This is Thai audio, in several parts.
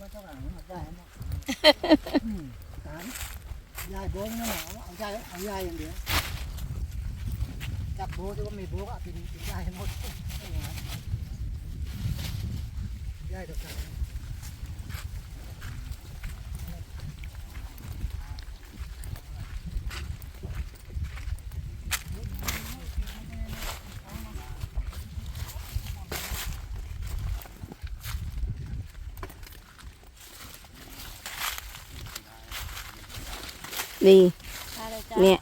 มาเท่าไหลังมันได้หมดสามยายโบงนั่นแหละเอาเอายายเอายายอย่างเดียวจับโบแต่ว่าไม่โบก็เอาเป็นเป็นยายหมดไม่ไหวยายกับกัน นี่อะไรจ้ะเนี่ย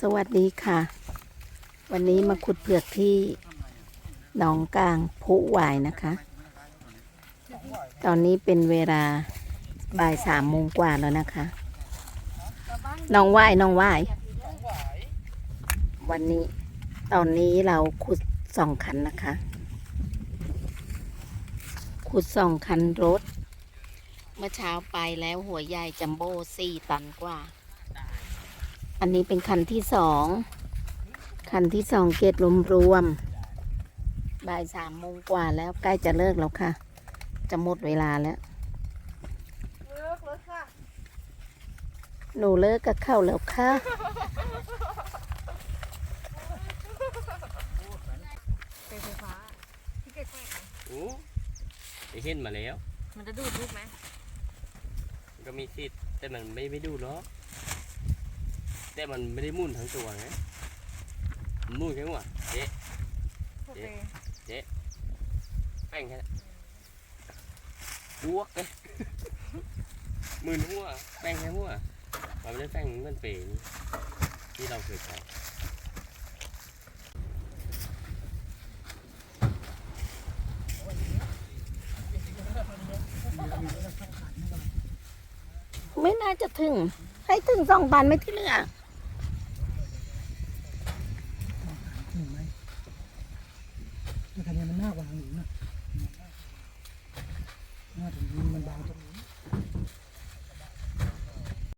สวัสดีค่ะ วันนี้มาขุดเผือกที่หนองกลางพุหวายนะคะ ตอนนี้เป็นเวลาบ่ายสามโมงกว่าแล้วนะคะน้องว่ายน้องว่าย วันนี้ตอนนี้เราขุดสองคันนะคะ ขุดสองคันรถ เมื่อเช้าไปแล้วหัวใหญ่จัมโบ้สี่ตันกว่า อันนี้เป็นคันที่สอง คันที่สองเกตรวมรวมๆบ่ายสามโมงกว่าแล้วใกล้จะเลิกแล้วค่ะ จะหมดเวลาแล้วเลิกแล้วค่ะหนูเลิกกับเข้าแล้วค่ะ ไฟไฟฟ้าที่เกิดแกล้งโอ้ ไปเห็นมาแล้ว มันจะดูดลูกไหมก็มีสิทธิ์แต่มันไม่ไม่ดูหรอกแต่มันไม่ได้หมุ่นทั้งตัวไงมันหมุ่นแค่หัวเจ๊ โอเคแป้งแค่นั้นอ้วกเลยหมื่นหัวแป้งแค่หัวมันไม่ได้แป้งเหมันเป๋นี่ที่เราเคยใช้ ไม่น่าจะถึง ให้ถึงสองตันไม่ที่เหลือหนึ่งไหมแต่ทันนี้มันหน้ากว่าหนึ่ง